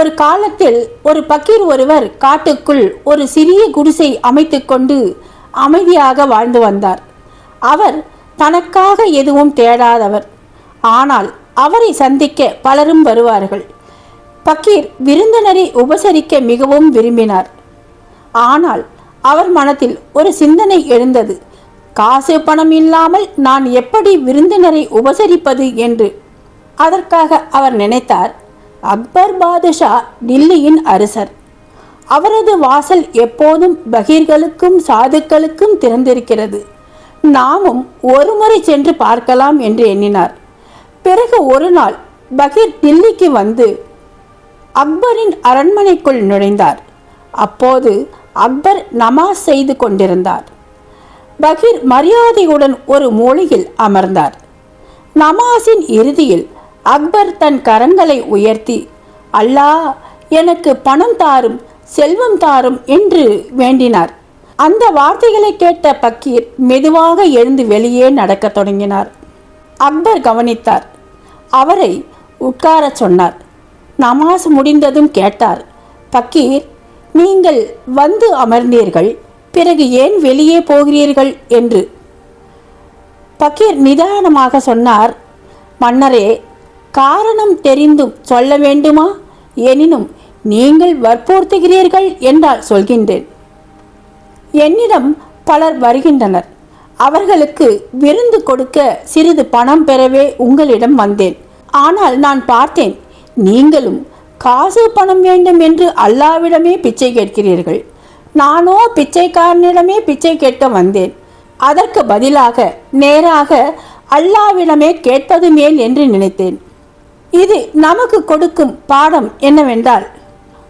ஒரு காலத்தில் ஒரு பக்கீர் ஒருவர் காட்டுக்குள் ஒரு சிறிய குடிசை அமைத்துக்கொண்டு அமைதியாக வாழ்ந்து வந்தார். அவர் தனக்காக எதுவும் தேடாதவர். ஆனால் அவரை சந்திக்க பலரும் வருவார்கள். பக்கீர் விருந்தினரை உபசரிக்க மிகவும் விரும்பினார். ஆனால் அவர் மனத்தில் ஒரு சிந்தனை எழுந்தது. காசு பணம் இல்லாமல் நான் எப்படி விருந்தினரை உபசரிப்பது என்று. அதற்காக அவர் நினைத்தார் அக்பர் பாதுஷா டில்லியின் அரசர். அவரது வாசல் எப்போதும் பகீர்களுக்கும் சாதுக்களுக்கும் திறந்திருக்கிறது. நாமும் ஒருமுறை சென்று பார்க்கலாம் என்று எண்ணினார். பிறகு ஒரு நாள் பகீர் டில்லிக்கு வந்து அக்பரின் அரண்மனைக்குள் நுழைந்தார். அப்போது அக்பர் நமாஸ் செய்து கொண்டிருந்தார். பகீர் மரியாதையுடன் ஒரு மூலையில் அமர்ந்தார். நமாஸின் இறுதியில் அக்பர் தன் கரங்களை உயர்த்தி அல்லாஹ் எனக்கு பணம் தாரும் செல்வம் தாரும் என்று வேண்டினார். அந்த வார்த்தைகளை கேட்ட பக்கீர் மெதுவாக எழுந்து வெளியே நடக்கத் தொடங்கினார். அக்பர் கவனித்தார். அவரை உட்காரச் சொன்னார். நமாஸ் முடிந்ததும் கேட்டார். பக்கீர் நீங்கள் வந்து அமர்ந்தீர்கள் பிறகு ஏன் வெளியே போகிறீர்கள்? என்று. பக்கீர் நிதானமாக சொன்னார். மன்னரே காரணம் தெரிந்தும் சொல்ல வேண்டுமா? எனினும் நீங்கள் வற்புறுத்துகிறீர்கள் என்றால் சொல்கின்றேன். என்னிடம் பலர் வருகின்றனர். அவர்களுக்கு விருந்து கொடுக்க சிறிது பணம் பெறவே உங்களிடம் வந்தேன். ஆனால் நான் பார்த்தேன் நீங்களும் காசு பணம் வேண்டும் என்று அல்லாவிடமே பிச்சை கேட்கிறீர்கள். நானோ பிச்சைக்காரனிடமே பிச்சை கேட்க வந்தேன். அதற்கு பதிலாக நேராக அல்லாவிடமே கேட்பது மேல் என்று நினைத்தேன். இது நமக்கு கொடுக்கும் பாடம் என்னவென்றால்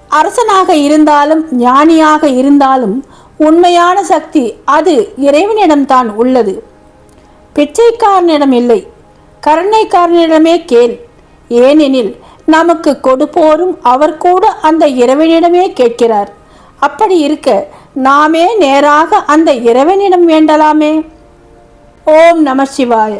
அரசனாக இருந்தாலும் ஞானியாக இருந்தாலும் உண்மையான சக்தி அது இறைவனிடம்தான் உள்ளது. பிச்சைக்காரனிடம் இல்லை கருணைக்காரனிடமே கேள். ஏனெனில் நமக்கு கொடுப்போரும் அவர் கூட அந்த இறைவனிடமே கேட்கிறார். அப்படி இருக்க நாமே நேராக அந்த இறைவனிடம் வேண்டலாமே. ஓம் நம சிவாய.